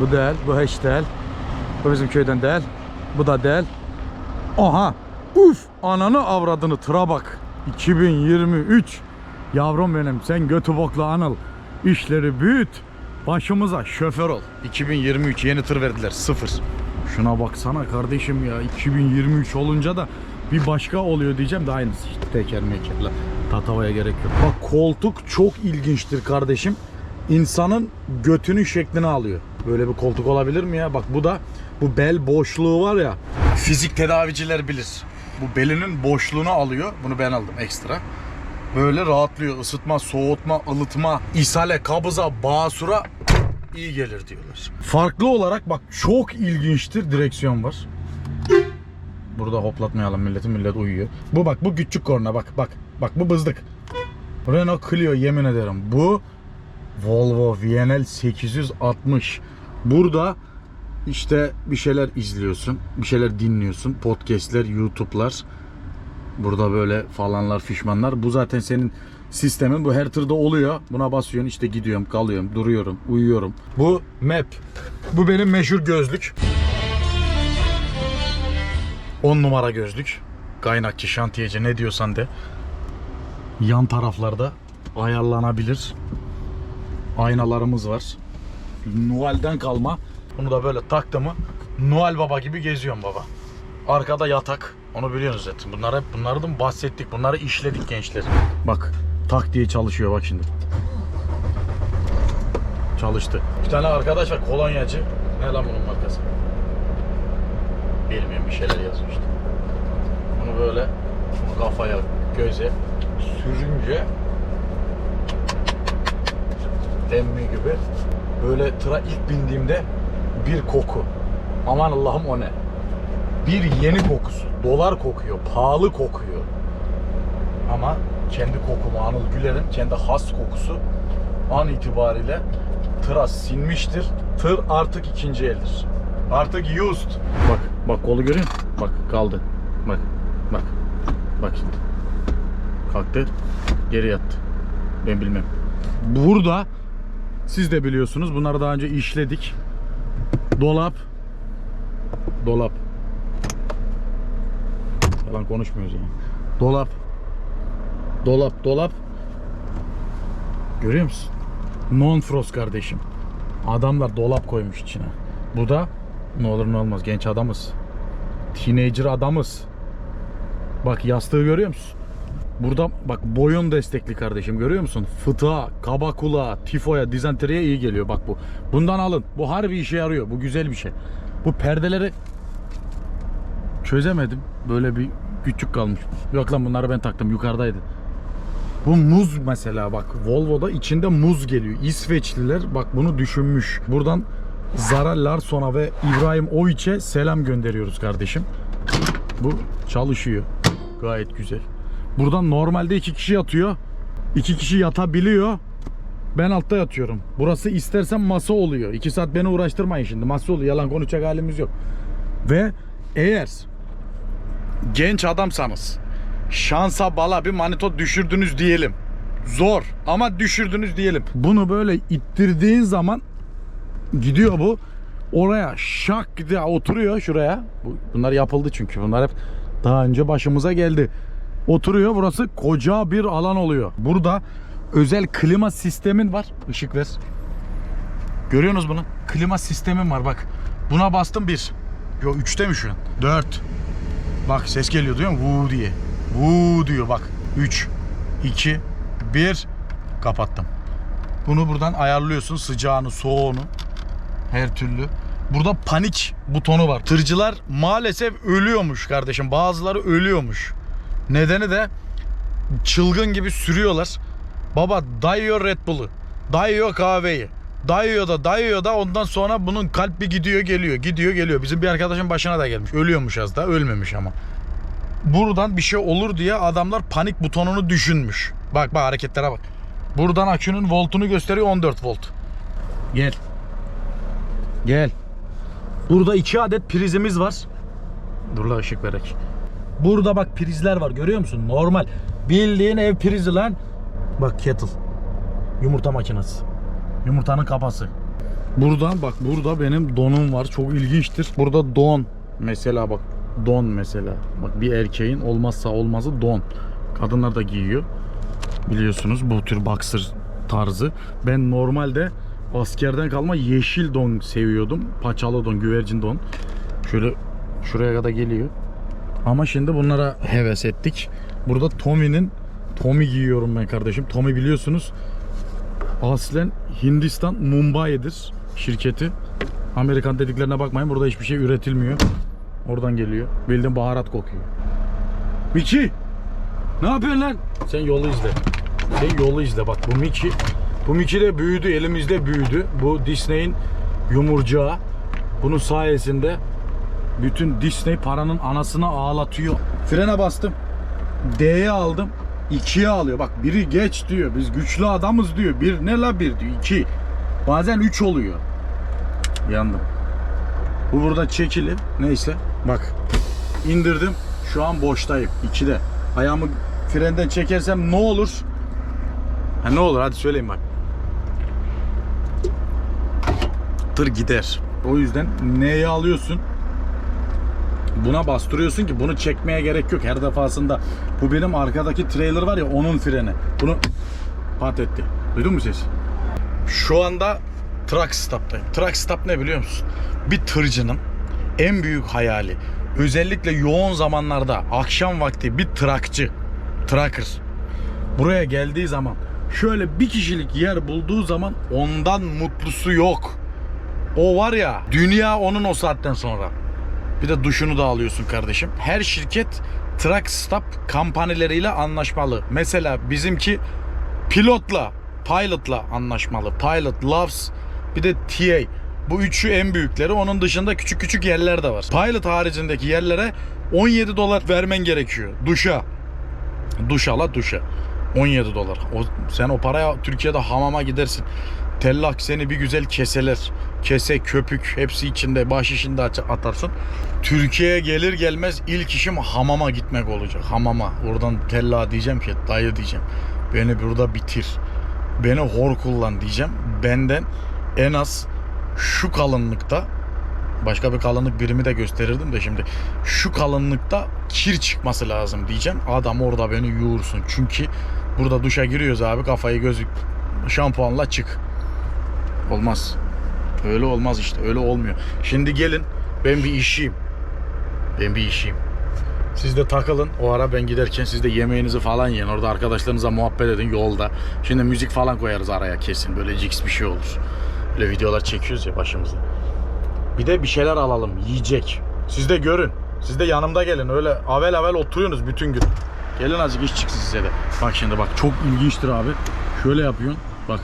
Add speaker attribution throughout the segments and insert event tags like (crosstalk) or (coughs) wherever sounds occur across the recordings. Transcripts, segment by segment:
Speaker 1: Bu değil, bu hiç değil. Bu bizim köyden değil. Bu da değil. Aha! Uf! Ananı avradını tıra bak. 2023. Yavrum benim sen götü boklu anıl. İşleri büyüt. Başımıza şoför ol. 2023 yeni tır verdiler. Sıfır. Şuna baksana kardeşim ya. 2023 olunca da bir başka oluyor diyeceğim de aynısı işte. Teker mekerle. Tatavaya gerek yok. Bak koltuk çok ilginçtir kardeşim. İnsanın götünün şeklini alıyor. Böyle bir koltuk olabilir mi ya? Bak bu da bu bel boşluğu var ya. Fizik tedaviciler bilir. Bu belinin boşluğunu alıyor. Bunu ben aldım ekstra. Böyle rahatlıyor. Isıtma, soğutma, ılıtma, ishale, kabıza, basura iyi gelir diyorlar. Farklı olarak bak çok ilginçtir direksiyon var. Burada hoplatmayalım milleti millet uyuyor. Bu bak bu küçük korna bak bak. Bak bu bızdık. Renault Clio yemin ederim. Bu Volvo VNL 860. Burada işte bir şeyler izliyorsun, bir şeyler dinliyorsun. Podcast'ler, YouTube'lar. Burada böyle falanlar, fişmanlar. Bu zaten senin sistemin. Bu her tırda oluyor. Buna basıyorsun işte gidiyorum, kalıyorum, duruyorum, uyuyorum. Bu map. Bu benim meşhur gözlük. 10 numara gözlük. Kaynakçı, şantiyeci ne diyorsan de. Yan taraflarda ayarlanabilir aynalarımız var. Noel'den kalma. Bunu da böyle taktım mı Noel Baba gibi geziyorum baba. Arkada yatak. Onu biliyorsunuz zaten. Bunlar hep bunlardan bahsettik. Bunları işledik gençler. Bak tak diye çalışıyor bak şimdi. Çalıştı. Bir tane arkadaş var kolonyacı. Ne lan bunun markası? Bilmiyorum bir şeyler işte. Bunu böyle kafaya, göze sürünce emmi gibi. Böyle tıra ilk bindiğimde bir koku. Aman Allah'ım o ne? Bir yeni kokusu. Dolar kokuyor, pahalı kokuyor. Ama kendi kokumu Anıl Güler'in kendi has kokusu an itibariyle tıra sinmiştir. Tır artık ikinci eldir. Artık used. Bak, bak kolu görüyor musun? Bak kaldı. Bak, bak. Bak şimdi. Kalktı, geri yattı. Ben bilmem. Burada siz de biliyorsunuz. Bunları daha önce işledik. Dolap. Dolap. Yalan konuşmuyoruz yani. Dolap. Dolap, dolap. Görüyor musun? Non frost kardeşim. Adamlar dolap koymuş içine. Bu da ne olur ne olmaz genç adamız. Teenager adamız. Bak yastığı görüyor musun? Burada bak boyun destekli kardeşim görüyor musun? Fıtığa, kaba kulağa, tifoya, dizenteriye iyi geliyor bak bu. Bundan alın. Bu harbi işe yarıyor. Bu güzel bir şey. Bu perdeleri çözemedim. Böyle bir küçük kalmış. Yok lan bunları ben taktım yukarıdaydı. Bu muz mesela bak Volvo'da içinde muz geliyor. İsveçliler bak bunu düşünmüş. Buradan Zara Larsson'a ve İbrahim Oviç'e selam gönderiyoruz kardeşim. Bu çalışıyor. Gayet güzel. Buradan normalde iki kişi yatıyor. İki kişi yatabiliyor. Ben altta yatıyorum. Burası istersen masa oluyor. İki saat beni uğraştırmayın şimdi. Masa oluyor. Yalan konuşacak halimiz yok. Ve eğer genç adamsanız şansa bala bir manito düşürdünüz diyelim. Zor ama düşürdünüz diyelim. Bunu böyle ittirdiğin zaman gidiyor bu. Oraya şak diye oturuyor şuraya. Bu- Bunlar yapıldı çünkü. Bunlar hep daha önce başımıza geldi. Oturuyor. Burası koca bir alan oluyor. Burada özel klima sistemin var. Işık ver. Görüyorsunuz bunu? Klima sistemim var bak. Buna bastım bir. Yo 3'te mi şu an? 4. Bak ses geliyor duyuyor musun? Vuu diye. Vuu diyor bak. 3, 2, 1. Kapattım. Bunu buradan ayarlıyorsun sıcağını, soğuğunu. Her türlü. Burada panik butonu var. Tırcılar maalesef ölüyormuş kardeşim. Bazıları ölüyormuş. Nedeni de çılgın gibi sürüyorlar. Baba dayıyor Red Bull'u. Dayıyor kahveyi. Dayıyor da dayıyor da ondan sonra bunun kalp bir gidiyor geliyor. Gidiyor geliyor. Bizim bir arkadaşın başına da gelmiş. Ölüyormuş az da ölmemiş ama. Buradan bir şey olur diye adamlar panik butonunu düşünmüş. Bak bak hareketlere bak. Buradan akünün voltunu gösteriyor 14 volt. Gel. Gel. Burada iki adet prizimiz var. Dur la ışık verek. Burada bak prizler var görüyor musun? Normal. Bildiğin ev prizi lan. Bak kettle. Yumurta makinesi. Yumurtanın kapası. Burada bak burada benim donum var. Çok ilginçtir. Burada don mesela bak don mesela. Bak bir erkeğin olmazsa olmazı don. Kadınlar da giyiyor. Biliyorsunuz bu tür boxer tarzı. Ben normalde askerden kalma yeşil don seviyordum. Paçalı don, güvercin don. Şöyle şuraya kadar geliyor. Ama şimdi bunlara heves ettik. Burada Tommy'nin Tommy giyiyorum ben kardeşim. Tommy biliyorsunuz aslen Hindistan Mumbai'dir şirketi. Amerikan dediklerine bakmayın. Burada hiçbir şey üretilmiyor. Oradan geliyor. Bildiğin baharat kokuyor. Miki! Ne yapıyorsun lan? Sen yolu izle. Sen yolu izle. Bak bu Miki. Bu Miki de büyüdü. Elimizde büyüdü. Bu Disney'in yumurcağı. Bunun sayesinde bütün Disney paranın anasını ağlatıyor. Frene bastım. D'ye aldım. 2'ye alıyor. Bak biri geç diyor. Biz güçlü adamız diyor. Bir ne la bir diyor. 2. Bazen 3 oluyor. Yandım. Bu burada çekili. Neyse. Bak. indirdim. Şu an boştayım. 2'de. Ayağımı frenden çekersem ne olur? Ha ne olur hadi söyleyin bak. Tır gider. O yüzden neye alıyorsun? Buna bastırıyorsun ki bunu çekmeye gerek yok her defasında. Bu benim arkadaki trailer var ya onun freni. Bunu pat etti. Duydun mu sesi? Şu anda truck stop'tayım. Truck stop ne biliyor musun? Bir tırcının en büyük hayali. Özellikle yoğun zamanlarda akşam vakti bir trakçı, tracker buraya geldiği zaman şöyle bir kişilik yer bulduğu zaman ondan mutlusu yok. O var ya dünya onun o saatten sonra. Bir de duşunu da alıyorsun kardeşim. Her şirket truck stop kampanyalarıyla anlaşmalı. Mesela bizimki pilotla, pilotla anlaşmalı. Pilot, Loves, bir de TA. Bu üçü en büyükleri. Onun dışında küçük küçük yerler de var. Pilot haricindeki yerlere 17 dolar vermen gerekiyor. Duşa. Duş ala duşa. 17 dolar. O, sen o paraya Türkiye'de hamama gidersin. Tellak seni bir güzel keseler. Kese, köpük hepsi içinde baş işinde atarsın. Türkiye'ye gelir gelmez ilk işim hamama gitmek olacak. Hamama. Oradan tella diyeceğim ki dayı diyeceğim. Beni burada bitir. Beni hor kullan diyeceğim. Benden en az şu kalınlıkta başka bir kalınlık birimi de gösterirdim de şimdi şu kalınlıkta kir çıkması lazım diyeceğim. Adam orada beni yoğursun. Çünkü burada duşa giriyoruz abi kafayı gözü şampuanla çık. Olmaz. Öyle olmaz işte. Öyle olmuyor. Şimdi gelin ben bir işiyim. Ben bir işiyim. Siz de takılın. O ara ben giderken siz de yemeğinizi falan yiyin. Orada arkadaşlarınıza muhabbet edin yolda. Şimdi müzik falan koyarız araya kesin. Böyle jigs bir şey olur. Böyle videolar çekiyoruz ya başımıza. Bir de bir şeyler alalım. Yiyecek. Siz de görün. Siz de yanımda gelin. Öyle avel avel oturuyorsunuz bütün gün. Gelin azıcık iş çıksın size de. Bak şimdi bak çok ilginçtir abi. Şöyle yapıyorsun. Bak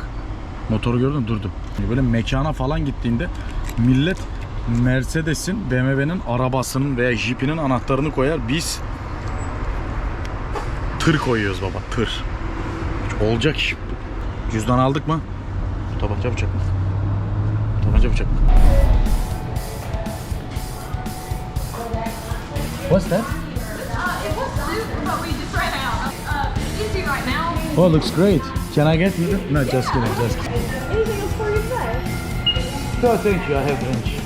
Speaker 1: motoru gördün mü? durdum. Böyle mekana falan gittiğinde millet Mercedes'in, BMW'nin arabasının veya Jeep'inin anahtarını koyar. Biz tır koyuyoruz baba tır. Olacak iş. Cüzdan aldık mı? Tabanca bıçak mı? Tabanca bıçak mı? What's that?
Speaker 2: Uh, it. Uh.
Speaker 1: Oh, looks great. Can I get you? No, just kidding, just kidding.
Speaker 2: Anything else for you today?
Speaker 1: No, thank you. I have lunch.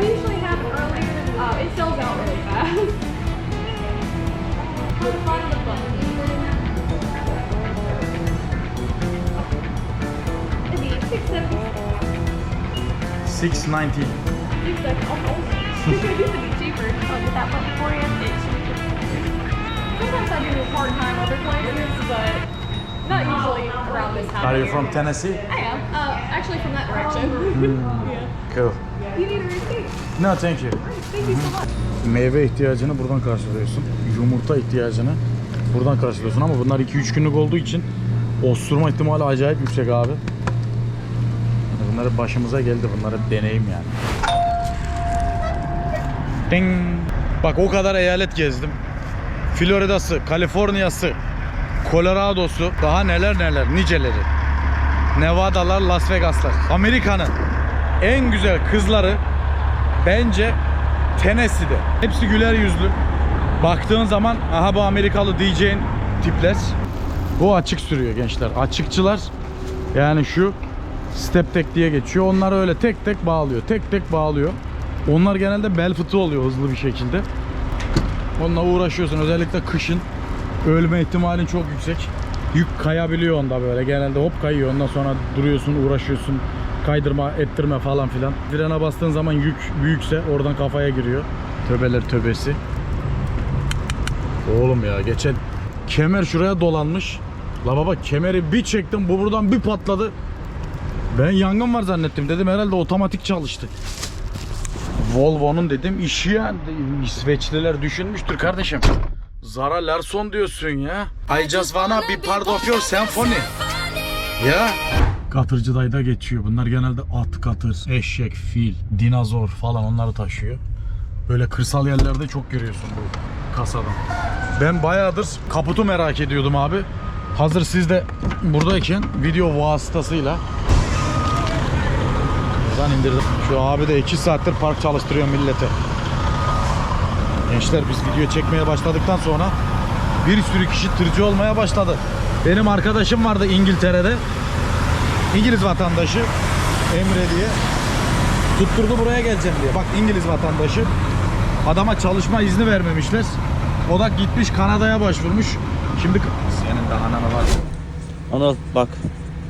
Speaker 2: We usually have it earlier. Uh, it sells out really fast. Let's find the button. It'd be six seventy.
Speaker 1: 690.
Speaker 2: Six seventy. Almost. (laughs) it used to be cheaper. I'll get that button for you. Sometimes I do a hard time other places, but not usually around this time.
Speaker 1: Are you from Tennessee?
Speaker 2: I am. Uh, actually from that direction. (laughs) yeah.
Speaker 1: Cool.
Speaker 2: You need a receipt.
Speaker 1: No, thank you.
Speaker 2: Thank you so much.
Speaker 1: Meyve ihtiyacını buradan karşılıyorsun. Yumurta ihtiyacını buradan karşılıyorsun ama bunlar 2-3 günlük olduğu için osturma ihtimali acayip yüksek abi. Yani Bunlar hep başımıza geldi. Bunlar hep deneyim yani. Ding. Bak o kadar eyalet gezdim. Florida'sı, Kaliforniya'sı, Colorado'su, daha neler neler, niceleri. Nevada'lar, Las Vegas'lar. Amerika'nın en güzel kızları bence Tennessee'de. Hepsi güler yüzlü. Baktığın zaman aha bu Amerikalı DJ'in tipler. Bu açık sürüyor gençler. Açıkçılar yani şu Step tek diye geçiyor. Onlar öyle tek tek bağlıyor. Tek tek bağlıyor. Onlar genelde bel fıtığı oluyor hızlı bir şekilde. Onunla uğraşıyorsun. Özellikle kışın ölme ihtimalin çok yüksek. Yük kayabiliyor onda böyle. Genelde hop kayıyor. Ondan sonra duruyorsun, uğraşıyorsun. Kaydırma, ettirme falan filan. Frene bastığın zaman yük büyükse oradan kafaya giriyor. Töbeler töbesi. Oğlum ya geçen kemer şuraya dolanmış. La baba kemeri bir çektim bu buradan bir patladı. Ben yangın var zannettim dedim herhalde otomatik çalıştı. Volvo'nun dedim işi ya. İsveçliler düşünmüştür kardeşim. Zara Larsson diyorsun ya. I just wanna be part of your symphony. Ya. Katırcı dayda geçiyor. Bunlar genelde at, katır, eşek, fil, dinozor falan onları taşıyor. Böyle kırsal yerlerde çok görüyorsun bu kasadan. Ben bayağıdır kaputu merak ediyordum abi. Hazır siz de buradayken video vasıtasıyla Buradan indirdim. Şu abi de 2 saattir park çalıştırıyor millete. Gençler biz video çekmeye başladıktan sonra bir sürü kişi tırcı olmaya başladı. Benim arkadaşım vardı İngiltere'de. İngiliz vatandaşı Emre diye. Tutturdu buraya geleceğim diye. Bak İngiliz vatandaşı. Adama çalışma izni vermemişler. O da gitmiş Kanada'ya başvurmuş. Şimdi senin de ananı var.
Speaker 3: Anıl bak.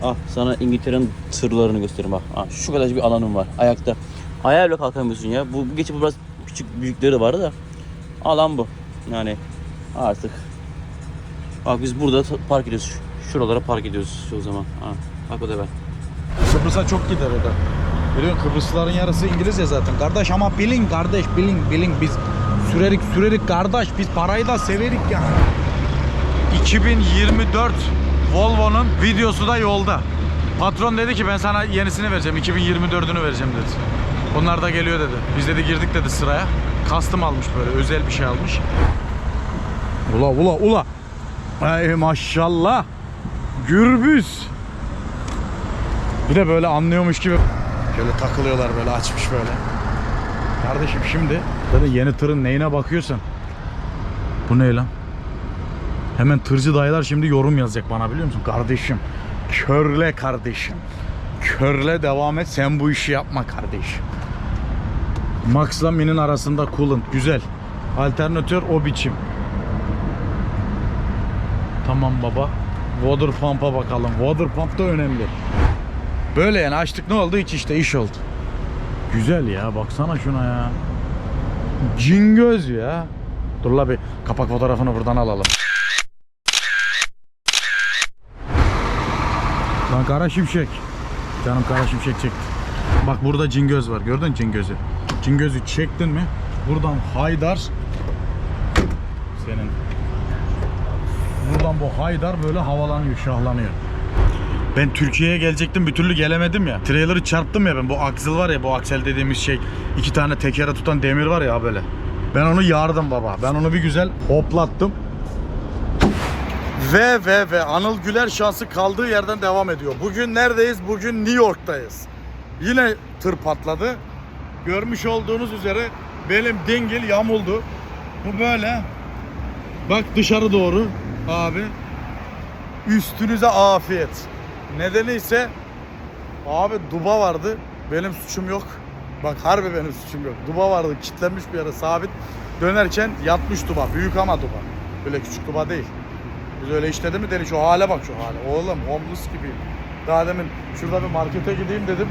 Speaker 3: Ah sana İngiltere'nin tırlarını göstereyim bak. Ah, şu kadar bir alanım var ayakta. Ayağa bile kalkamıyorsun ya. Bu, bu geçi bu biraz küçük büyükleri vardı da. Alan bu. Yani artık. Bak biz burada park ediyoruz. Şuralara park ediyoruz şu zaman. Ha, bak o da ben.
Speaker 1: Kıbrıs'a çok gider o da. Biliyorsun Kıbrıslıların yarısı İngiliz ya zaten. Kardeş ama bilin kardeş bilin bilin biz sürerik sürerik kardeş biz parayı da severik yani. 2024 Volvo'nun videosu da yolda. Patron dedi ki ben sana yenisini vereceğim. 2024'ünü vereceğim dedi. Onlar da geliyor dedi. Biz dedi girdik dedi sıraya. Kastım almış böyle özel bir şey almış. Ula ula ula. Ay maşallah. Gürbüz. Bir de böyle anlıyormuş gibi şöyle takılıyorlar böyle açmış böyle. Kardeşim şimdi böyle yeni tırın neyine bakıyorsan bu ne lan? Hemen tırcı dayılar şimdi yorum yazacak bana biliyor musun? Kardeşim körle kardeşim. Körle devam et sen bu işi yapma kardeşim. Max'la Mini'nin arasında coolant güzel. Alternatör o biçim. Tamam baba. Water pump'a bakalım. Water pump da önemli. Böyle yani açtık ne oldu? Hiç işte iş oldu. Güzel ya baksana şuna ya. Cingöz ya. Dur la bir kapak fotoğrafını buradan alalım. Lan kara şimşek. Canım kara şimşek çekti. Bak burada cingöz var. Gördün cingözü? Cingözü çektin mi? Buradan haydar senin buradan bu haydar böyle havalanıyor, şahlanıyor. Ben Türkiye'ye gelecektim bir türlü gelemedim ya. Trailer'ı çarptım ya ben. Bu aksel var ya bu aksel dediğimiz şey. iki tane tekere tutan demir var ya böyle. Ben onu yardım baba. Ben onu bir güzel hoplattım. Ve ve ve Anıl Güler şansı kaldığı yerden devam ediyor. Bugün neredeyiz? Bugün New York'tayız. Yine tır patladı. Görmüş olduğunuz üzere benim dingil yamuldu. Bu böyle. Bak dışarı doğru abi. Üstünüze afiyet. Nedeni ise abi duba vardı. Benim suçum yok. Bak harbi benim suçum yok. Duba vardı kilitlenmiş bir yere sabit. Dönerken yatmış duba. Büyük ama duba. Böyle küçük duba değil. Biz öyle işledi mi deli şu hale bak şu hale. Oğlum homeless gibiyim. Daha demin şurada bir markete gideyim dedim.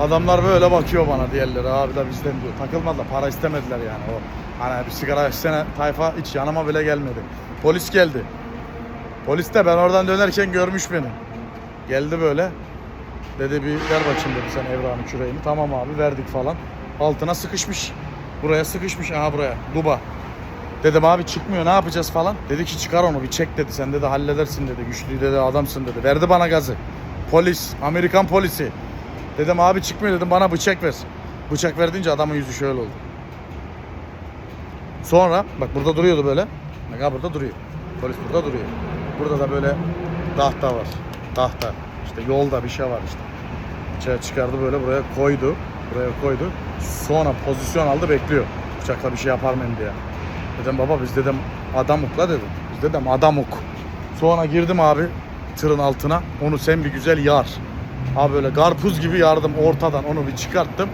Speaker 1: Adamlar böyle bakıyor bana diğerleri abi de bizden diyor. Takılmadılar para istemediler yani o. Hani bir sigara içsene tayfa hiç yanıma bile gelmedi. Polis geldi. Polis de ben oradan dönerken görmüş beni. Geldi böyle. Dedi bir ver bakayım dedi sen Evra'nın küreğini. Tamam abi verdik falan. Altına sıkışmış. Buraya sıkışmış. Aha buraya. Duba. Dedim abi çıkmıyor ne yapacağız falan. Dedi ki çıkar onu bir çek dedi. Sen dedi halledersin dedi. Güçlü dedi adamsın dedi. Verdi bana gazı. Polis. Amerikan polisi. Dedim abi çıkmıyor dedim bana bıçak ver. Bıçak verdiğince adamın yüzü şöyle oldu. Sonra bak burada duruyordu böyle. Bak ha burada duruyor. Polis burada duruyor. Burada da böyle tahta var. Tahta. İşte yolda bir şey var işte. İçeri çıkardı böyle buraya koydu. Buraya koydu. Sonra pozisyon aldı bekliyor. Bıçakla bir şey yapar mıyım diye. Dedim baba biz dedim adamukla dedim. Biz dedim adamuk. Sonra girdim abi tırın altına. Onu sen bir güzel yar. Abi böyle karpuz gibi yardım ortadan onu bir çıkarttım.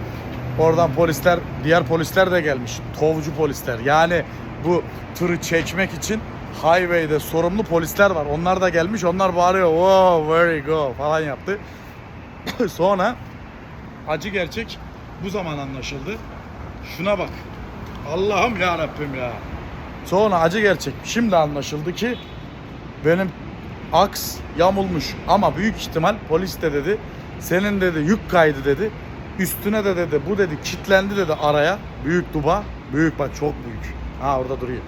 Speaker 1: Oradan polisler, diğer polisler de gelmiş. Tovcu polisler. Yani bu tırı çekmek için highway'de sorumlu polisler var. Onlar da gelmiş. Onlar bağırıyor. Wow, very go falan yaptı. (coughs) Sonra acı gerçek bu zaman anlaşıldı. Şuna bak. Allah'ım ya Rabbim ya. Sonra acı gerçek şimdi anlaşıldı ki benim aks yamulmuş. Ama büyük ihtimal polis de dedi senin dedi yük kaydı dedi üstüne de dedi bu dedi kitlendi dedi araya. Büyük duba büyük bak çok büyük. Ha orada duruyor.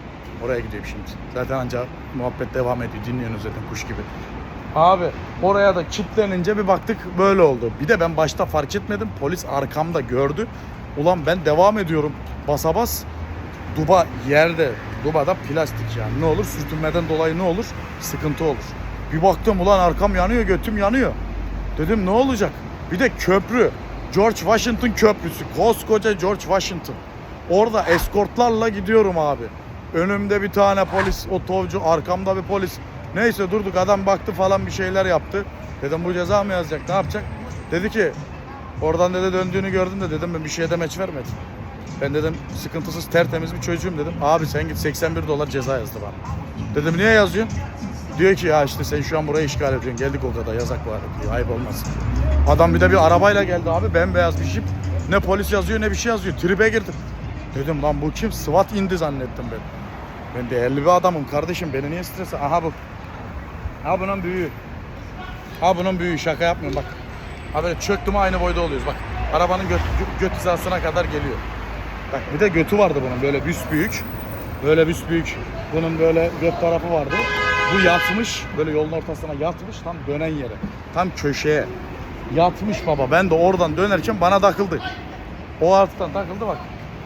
Speaker 1: Oraya gidiyorum şimdi. Zaten ancak muhabbet devam ediyor. Dinliyorsunuz zaten kuş gibi. Abi oraya da kitlenince bir baktık böyle oldu. Bir de ben başta fark etmedim. Polis arkamda gördü. Ulan ben devam ediyorum. Basa bas duba yerde. Dubada plastik yani. Ne olur? Sürtünmeden dolayı ne olur? Sıkıntı olur bir baktım ulan arkam yanıyor götüm yanıyor. Dedim ne olacak? Bir de köprü. George Washington köprüsü. Koskoca George Washington. Orada eskortlarla gidiyorum abi. Önümde bir tane polis o tovcu arkamda bir polis. Neyse durduk adam baktı falan bir şeyler yaptı. Dedim bu ceza mı yazacak ne yapacak? Dedi ki oradan dedi döndüğünü gördüm de dedim ben bir şeye demeç vermedim. Ben dedim sıkıntısız tertemiz bir çocuğum dedim. Abi sen git 81 dolar ceza yazdı bana. Dedim niye yazıyorsun? Diyor ki ya işte sen şu an burayı işgal ediyorsun. Geldik o kadar yazak var diyor. Ayıp olmasın. Adam bir de bir arabayla geldi abi. Bembeyaz bir jip. Ne polis yazıyor ne bir şey yazıyor. Tribe girdim. Dedim lan bu kim? SWAT indi zannettim ben. Ben değerli bir adamım kardeşim. Beni niye strese? Aha bu. Ha bunun büyüğü. Ha bunun büyüğü. Şaka yapmıyorum bak. Ha böyle çöktüm aynı boyda oluyoruz bak. Arabanın göt, göt hizasına kadar geliyor. Bak bir de götü vardı bunun böyle büyük. Böyle büyük. Bunun böyle göt tarafı vardı. Bu yatmış böyle yolun ortasına yatmış tam dönen yere. Tam köşeye. Yatmış baba. Ben de oradan dönerken bana takıldı. O alttan takıldı bak.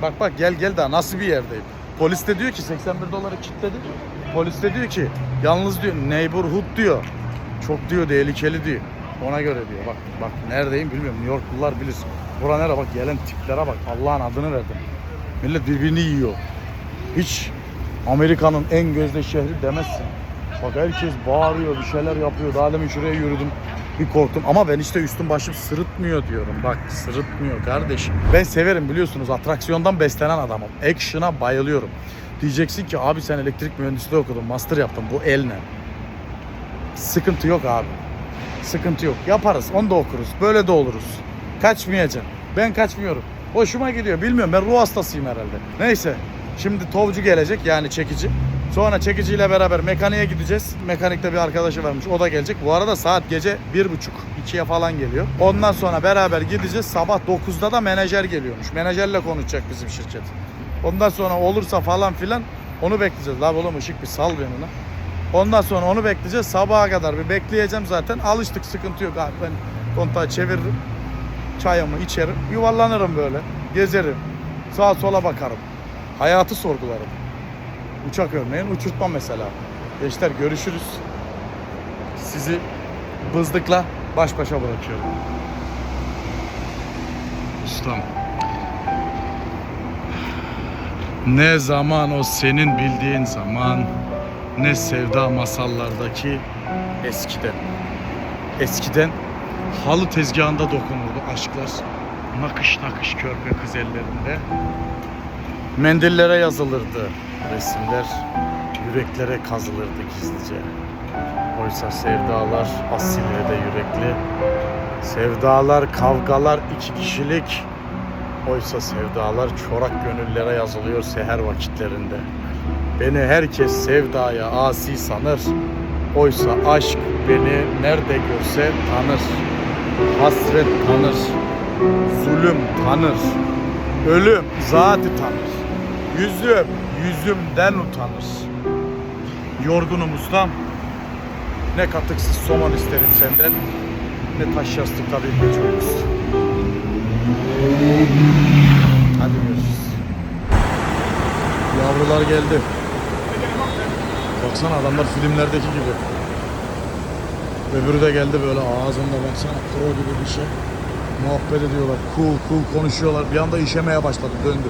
Speaker 1: Bak bak gel gel daha nasıl bir yerdeyim. Polis de diyor ki 81 doları kilitledi. Polis de diyor ki yalnız diyor neighborhood diyor. Çok diyor tehlikeli diyor. Ona göre diyor. Bak bak neredeyim bilmiyorum. New Yorklular bilir. Bura nere bak gelen tiplere bak. Allah'ın adını verdim. Millet birbirini yiyor. Hiç Amerika'nın en gözde şehri demezsin. Bak herkes bağırıyor, bir şeyler yapıyor. Daha demin şuraya yürüdüm. Bir korktum ama ben işte üstüm başım sırıtmıyor diyorum. Bak sırıtmıyor kardeşim. Ben severim biliyorsunuz atraksiyondan beslenen adamım. Action'a bayılıyorum. Diyeceksin ki abi sen elektrik mühendisliği okudun, master yaptın. Bu el ne? Sıkıntı yok abi. Sıkıntı yok. Yaparız. Onu da okuruz. Böyle de oluruz. Kaçmayacağım. Ben kaçmıyorum. Hoşuma gidiyor. Bilmiyorum. Ben ruh hastasıyım herhalde. Neyse. Şimdi tovcu gelecek yani çekici. Sonra çekiciyle beraber mekaniğe gideceğiz. Mekanikte bir arkadaşı varmış. O da gelecek. Bu arada saat gece bir buçuk, ikiye falan geliyor. Ondan sonra beraber gideceğiz. Sabah 9'da da menajer geliyormuş. Menajerle konuşacak bizim şirket. Ondan sonra olursa falan filan onu bekleyeceğiz. La oğlum ışık bir sal beni lan. Ondan sonra onu bekleyeceğiz. Sabaha kadar bir bekleyeceğim zaten. Alıştık sıkıntı yok abi. Ben kontağı çeviririm. Çayımı içerim. Yuvarlanırım böyle. Gezerim. Sağa sola bakarım. Hayatı sorgularım. Uçak örneğin uçurtma mesela. Gençler görüşürüz. Sizi bızdıkla baş başa bırakıyorum. Ustam. Ne zaman o senin bildiğin zaman ne sevda masallardaki eskiden. Eskiden halı tezgahında dokunurdu aşklar. Nakış nakış körpe kız ellerinde. Mendillere yazılırdı resimler. Yüreklere kazılırdı gizlice. Oysa sevdalar ve de yürekli. Sevdalar, kavgalar iki kişilik. Oysa sevdalar çorak gönüllere yazılıyor seher vakitlerinde. Beni herkes sevdaya asi sanır. Oysa aşk beni nerede görse tanır. Hasret tanır. Zulüm tanır. Ölüm zatı tanır. Yüzüm yüzümden utanır. Yorgunum ustam. Ne katıksız somon isterim senden. Ne taş yastıkta bir geçiyoruz. Hadi görüşürüz. Yavrular geldi. Baksana adamlar filmlerdeki gibi. Öbürü de geldi böyle ağzında baksana pro gibi bir şey. Muhabbet ediyorlar. Cool cool konuşuyorlar. Bir anda işemeye başladı döndü.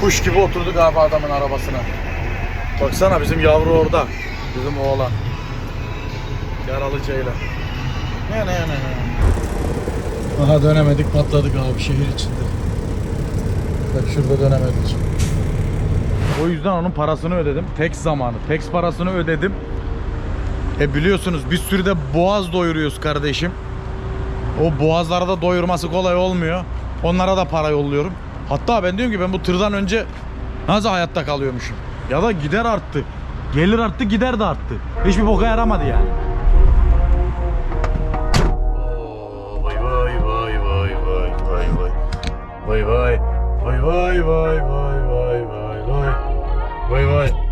Speaker 1: Kuş gibi oturduk abi adamın arabasına. Baksana bizim yavru orada. Bizim oğlan. Yaralı ceylan. Ne ne ne ne. Aha dönemedik patladık abi şehir içinde. Bak şurada dönemedik. O yüzden onun parasını ödedim. Tax zamanı. Tax parasını ödedim. E biliyorsunuz bir sürü de boğaz doyuruyoruz kardeşim. O boğazlarda doyurması kolay olmuyor. Onlara da para yolluyorum. Hatta ben diyorum ki ben bu tırdan önce nasıl hayatta kalıyormuşum. Ya da gider arttı. Gelir arttı gider de arttı. Hiçbir boka yaramadı yani. Vay vay vay vay vay vay vay. Vay vay. Vay vay vay vay vay vay vay. Vay vay.